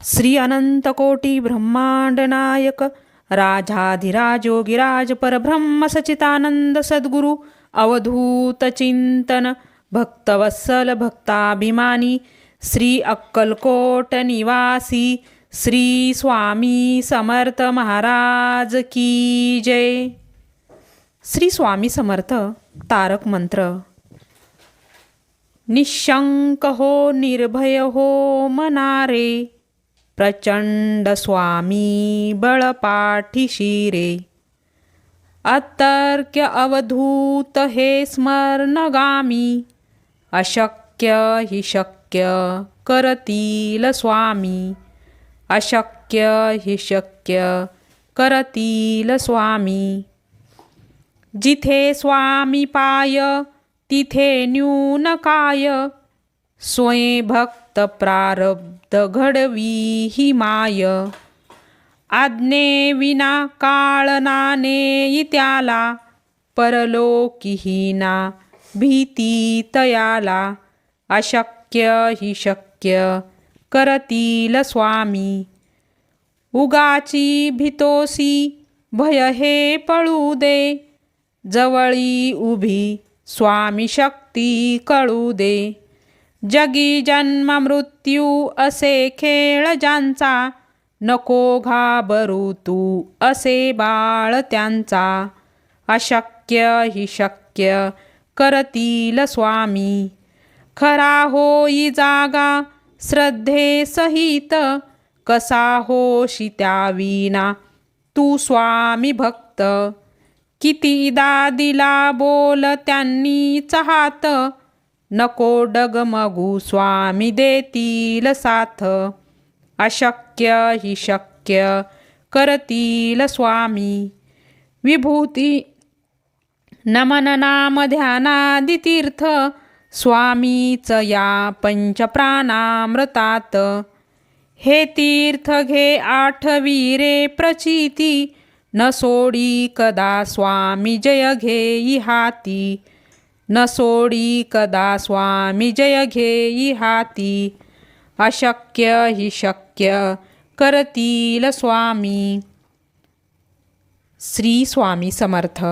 श्री अनंतकोटी ब्रह्मांड नायक राजाधिराजोगिराज परब्रह्म सचितानंद सद्गुरु अवधूत चिंतन भक्तवत्सल भक्ताभिमानी श्री अक्कलकोट निवासी श्री स्वामी समर्थ महाराज की जय। श्री स्वामी समर्थ तारक मंत्र। निशंक हो निर्भय हो मनारे प्रचंड स्वामी बळपाठीशी रे अतर्क्य अवधूत हे स्मरणगामी. अशक्य हि शक्य करतील स्वामी. अशक्य हि शक्य करतील स्वामी. जिथे स्वामी पाय तिथे न्यून काय. स्वयंभक्त प्रारब्ध घडवी ही माय आज्ञे विना काळनाने त्याला परलोकीहीना भीती तयाला अशक्य ही शक्य करतील स्वामी. उगाची भीतोसी भय हे पळू दे जवळी उभी स्वामी शक्ती कळू दे. जगी जन्म मृत्यू असे खेळ ज्यांचा. नको घाबरू तू असे बाळ त्यांचा. अशक्य हि शक्य करतील स्वामी. खरा होई जागा श्रद्धे सहित कसा होशी त्या विना तू स्वामी भक्त. कितीदा दिला बोल त्यांनी चाहत. नको डगमगू स्वामी देतील साथ. अशक्य हि शक्य करतील स्वामी. विभूती नमन नाम ध्यानादि तीर्थ स्वामीच या पंचप्राणामृतात. हे तीर्थ घे आठवी रे प्रचिती. न सोडी कदा स्वामी जय घेई हाती न सोडी कदा स्वामी जय घेई हाती. अशक्य हि शक्य करतील स्वामी. श्री स्वामी समर्थ.